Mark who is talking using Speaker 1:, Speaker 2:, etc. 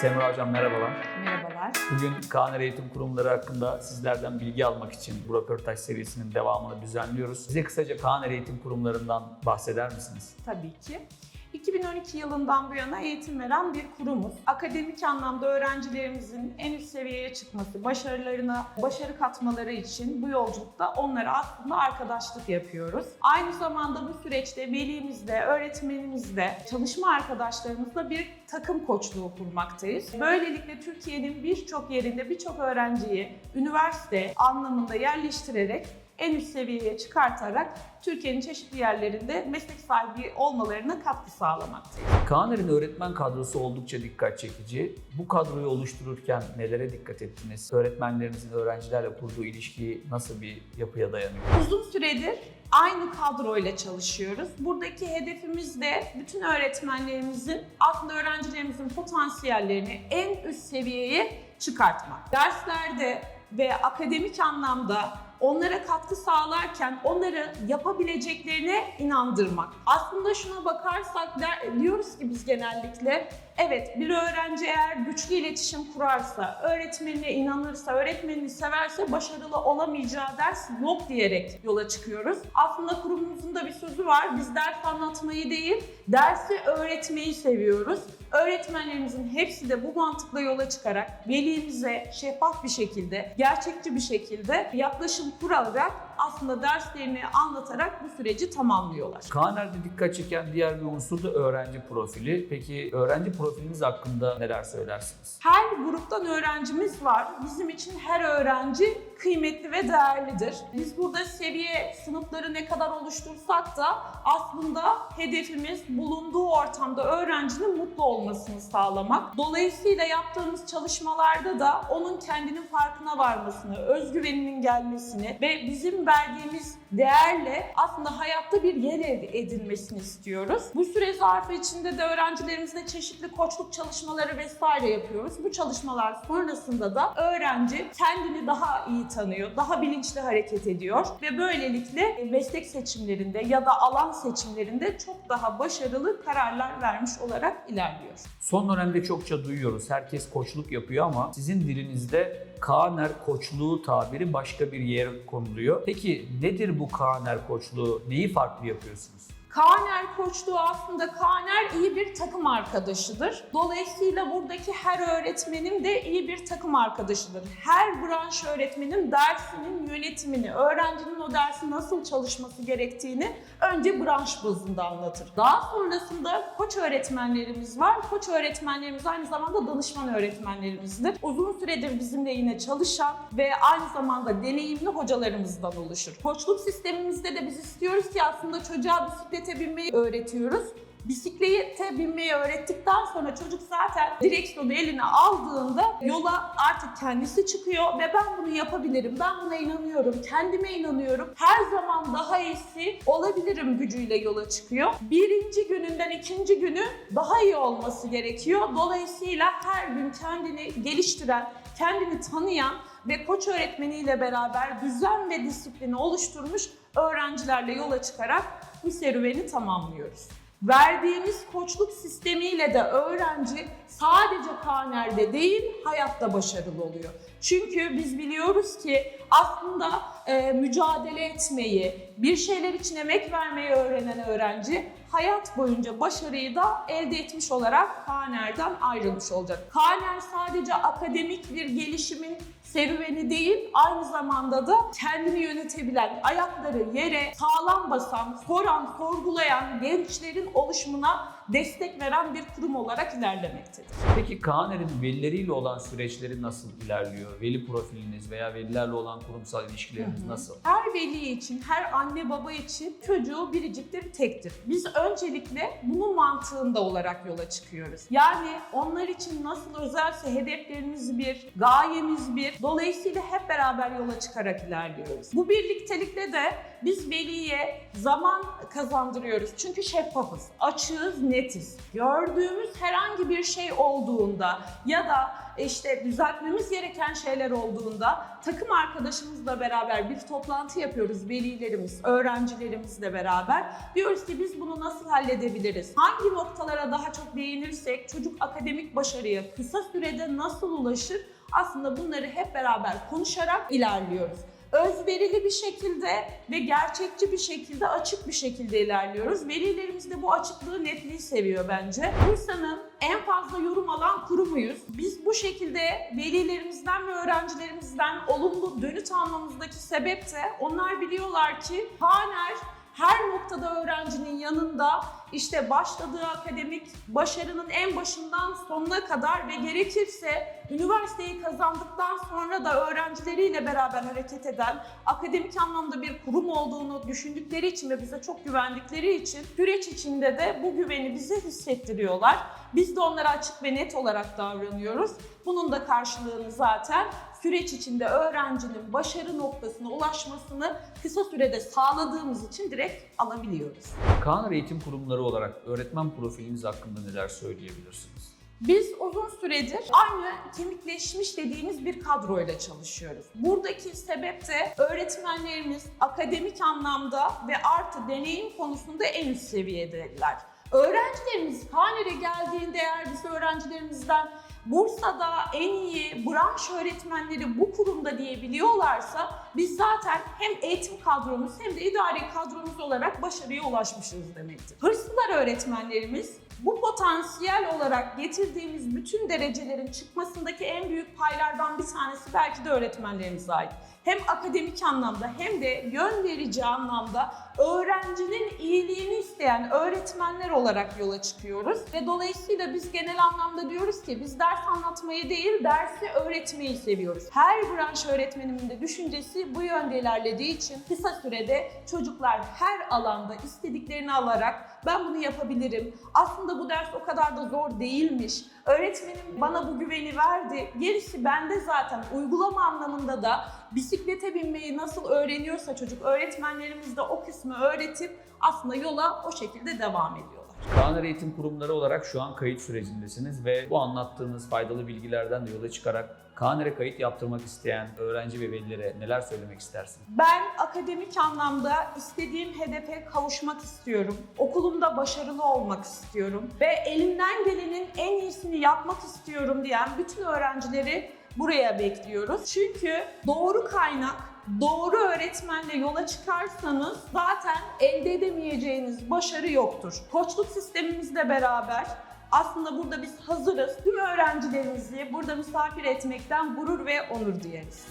Speaker 1: Semra Hocam merhabalar.
Speaker 2: Merhabalar.
Speaker 1: Bugün Kaner Eğitim Kurumları hakkında sizlerden bilgi almak için bu röportaj serisinin devamını düzenliyoruz. Bize kısaca Kaner Eğitim Kurumlarından bahseder misiniz?
Speaker 2: Tabii ki. 2012 yılından bu yana eğitim veren bir kurumuz. Akademik anlamda öğrencilerimizin en üst seviyeye çıkması, başarılarına başarı katmaları için bu yolculukta onlara aslında arkadaşlık yapıyoruz. Aynı zamanda bu süreçte velimizle, öğretmenimizle, çalışma arkadaşlarımızla bir takım koçluğu kurmaktayız. Böylelikle Türkiye'nin birçok yerinde birçok öğrenciyi üniversite anlamında yerleştirerek en üst seviyeye çıkartarak Türkiye'nin çeşitli yerlerinde meslek sahibi olmalarına katkı sağlamaktayız.
Speaker 1: Kaner'in öğretmen kadrosu oldukça dikkat çekici. Bu kadroyu oluştururken nelere dikkat ettiniz? Öğretmenlerinizin öğrencilerle kurduğu ilişki nasıl bir yapıya dayanıyor?
Speaker 2: Uzun süredir aynı kadroyla çalışıyoruz. Buradaki hedefimiz de bütün öğretmenlerimizin aslında öğrencilerimizin potansiyellerini en üst seviyeye çıkartmak. Derslerde ve akademik anlamda onlara katkı sağlarken onları yapabileceklerine inandırmak. Aslında şuna bakarsak der, diyoruz ki biz genellikle evet bir öğrenci eğer güçlü iletişim kurarsa, öğretmenine inanırsa, öğretmenini severse başarılı olamayacağı ders yok diyerek yola çıkıyoruz. Aslında kurumumuzun da bir sözü var. Biz ders anlatmayı değil, dersi öğretmeyi seviyoruz. Öğretmenlerimizin hepsi de bu mantıkla yola çıkarak velimize şeffaf bir şekilde, gerçekçi bir şekilde yaklaşım kurarak aslında derslerini anlatarak bu süreci tamamlıyorlar.
Speaker 1: Kaner'de dikkat çeken diğer bir unsur da öğrenci profili. Peki öğrenci profiliniz hakkında neler söylersiniz?
Speaker 2: Her gruptan öğrencimiz var. Bizim için her öğrenci kıymetli ve değerlidir. Biz burada seviye sınıfları ne kadar oluştursak da aslında hedefimiz bulunduğu ortamda öğrencinin mutlu olmasını sağlamak. Dolayısıyla yaptığımız çalışmalarda da onun kendinin farkına varmasını, özgüveninin gelmesini ve bizim verdiğimiz değerle aslında hayatta bir yer ed- edinmesini istiyoruz. Bu süre zarfı içinde de öğrencilerimizle çeşitli koçluk çalışmaları vesaire yapıyoruz. Bu çalışmalar sonrasında da öğrenci kendini daha iyi tanıyor, daha bilinçli hareket ediyor ve böylelikle meslek seçimlerinde ya da alan seçimlerinde çok daha başarılı kararlar vermiş olarak ilerliyor.
Speaker 1: Son dönemde çokça duyuyoruz. Herkes koçluk yapıyor ama sizin dilinizde Kaner koçluğu tabiri başka bir yere konuluyor. Peki nedir bu Kaner koçluğu? Neyi farklı yapıyorsunuz?
Speaker 2: Kaner koçluğu aslında Kaner iyi bir takım arkadaşıdır. Dolayısıyla buradaki her öğretmenim de iyi bir takım arkadaşıdır. Her branş öğretmenin dersinin yönetimini, öğrencinin o dersi nasıl çalışması gerektiğini önce branş bazında anlatır. Daha sonrasında koç öğretmenlerimiz var. Koç öğretmenlerimiz aynı zamanda danışman öğretmenlerimizdir. Uzun süredir bizimle yine çalışan ve aynı zamanda deneyimli hocalarımızdan oluşur. Koçluk sistemimizde de biz istiyoruz ki aslında çocuğa bisiklete binmeyi öğretiyoruz. Bisiklete binmeyi öğrettikten sonra çocuk zaten direksiyonu eline aldığında yola artık kendisi çıkıyor ve ben bunu yapabilirim, ben buna inanıyorum, kendime inanıyorum. Her zaman daha iyisi olabilirim gücüyle yola çıkıyor. Birinci gününden ikinci günü daha iyi olması gerekiyor. Dolayısıyla her gün kendini geliştiren, kendini tanıyan ve koç öğretmeniyle beraber düzen ve disiplini oluşturmuş öğrencilerle yola çıkarak bu serüveni tamamlıyoruz. Verdiğimiz koçluk sistemiyle de öğrenci sadece karnerde değil hayatta başarılı oluyor. Çünkü biz biliyoruz ki aslında e, mücadele etmeyi, bir şeyler için emek vermeyi öğrenen öğrenci hayat boyunca başarıyı da elde etmiş olarak Kaner'den ayrılmış olacak. Kaner sadece akademik bir gelişimin serüveni değil, aynı zamanda da kendini yönetebilen, ayakları yere sağlam basan, soran, sorgulayan gençlerin oluşumuna destek veren bir kurum olarak ilerlemektedir.
Speaker 1: Peki Kaner'in velileriyle olan süreçleri nasıl ilerliyor? Veli profiliniz veya velilerle olan kurumsal ilişkileriniz nasıl?
Speaker 2: Her veli için, her anne baba için çocuğu biriciktir, tektir. Biz öncelikle bunun mantığında olarak yola çıkıyoruz. Yani onlar için nasıl özelse hedeflerimiz bir, gayemiz bir. Dolayısıyla hep beraber yola çıkarak ilerliyoruz. Bu birliktelikle de biz veliye zaman kazandırıyoruz. Çünkü şeffafız, açığız, netiz. Gördüğümüz herhangi bir şey olduğunda ya da işte düzeltmemiz gereken şeyler olduğunda takım arkadaşımızla beraber bir toplantı yapıyoruz. Velilerimiz, öğrencilerimizle beraber. Diyoruz ki biz bunu nasıl halledebiliriz? Hangi noktalara daha çok değinirsek çocuk akademik başarıya kısa sürede nasıl ulaşır? Aslında bunları hep beraber konuşarak ilerliyoruz özverili bir şekilde ve gerçekçi bir şekilde, açık bir şekilde ilerliyoruz. Velilerimiz de bu açıklığı, netliği seviyor bence. Bursa'nın en fazla yorum alan kurumuyuz. Biz bu şekilde velilerimizden ve öğrencilerimizden olumlu dönüt almamızdaki sebep de onlar biliyorlar ki Haner her noktada öğrencinin yanında işte başladığı akademik başarının en başından sonuna kadar ve gerekirse üniversiteyi kazandıktan sonra da öğrencileriyle beraber hareket eden akademik anlamda bir kurum olduğunu düşündükleri için ve bize çok güvendikleri için süreç içinde de bu güveni bize hissettiriyorlar. Biz de onlara açık ve net olarak davranıyoruz. Bunun da karşılığını zaten süreç içinde öğrencinin başarı noktasına ulaşmasını kısa sürede sağladığımız için direkt alabiliyoruz.
Speaker 1: Kaan Eğitim Kurumları olarak öğretmen profiliniz hakkında neler söyleyebilirsiniz?
Speaker 2: Biz uzun süredir aynı kemikleşmiş dediğimiz bir kadroyla çalışıyoruz. Buradaki sebep de öğretmenlerimiz akademik anlamda ve artı deneyim konusunda en üst seviyedediler. Öğrencilerimiz Haner'e geldiğinde eğer biz öğrencilerimizden Bursa'da en iyi branş öğretmenleri bu kurumda diyebiliyorlarsa biz zaten hem eğitim kadromuz hem de idari kadromuz olarak başarıya ulaşmışız demektir. Hırslılar öğretmenlerimiz bu potansiyel olarak getirdiğimiz bütün derecelerin çıkmasındaki en büyük paylardan bir tanesi belki de öğretmenlerimize ait. Hem akademik anlamda hem de yön verici anlamda öğrencinin iyiliğini isteyen öğretmenler olarak yola çıkıyoruz. Ve dolayısıyla biz genel anlamda diyoruz ki biz ders anlatmayı değil dersi öğretmeyi seviyoruz. Her branş öğretmenimin de düşüncesi bu yönde ilerlediği için kısa sürede çocuklar her alanda istediklerini alarak ben bunu yapabilirim. Aslında bu ders o kadar da zor değilmiş. Öğretmenim bana bu güveni verdi. Gerisi bende zaten. Uygulama anlamında da bisiklete binmeyi nasıl öğreniyorsa çocuk öğretmenlerimiz de o kısmı öğretip aslında yola o şekilde devam ediyorlar.
Speaker 1: Kaan Eğitim Kurumları olarak şu an kayıt sürecindesiniz ve bu anlattığınız faydalı bilgilerden de yola çıkarak Kaner'e kayıt yaptırmak isteyen öğrenci ve velilere neler söylemek istersiniz?
Speaker 2: Ben akademik anlamda istediğim hedefe kavuşmak istiyorum. Okulumda başarılı olmak istiyorum ve elimden gelenin en iyisini yapmak istiyorum diyen bütün öğrencileri buraya bekliyoruz. Çünkü doğru kaynak, doğru öğretmenle yola çıkarsanız zaten elde edemeyeceğiniz başarı yoktur. Koçluk sistemimizle beraber aslında burada biz hazırız. Tüm öğrencilerimizi burada misafir etmekten gurur ve onur duyarız.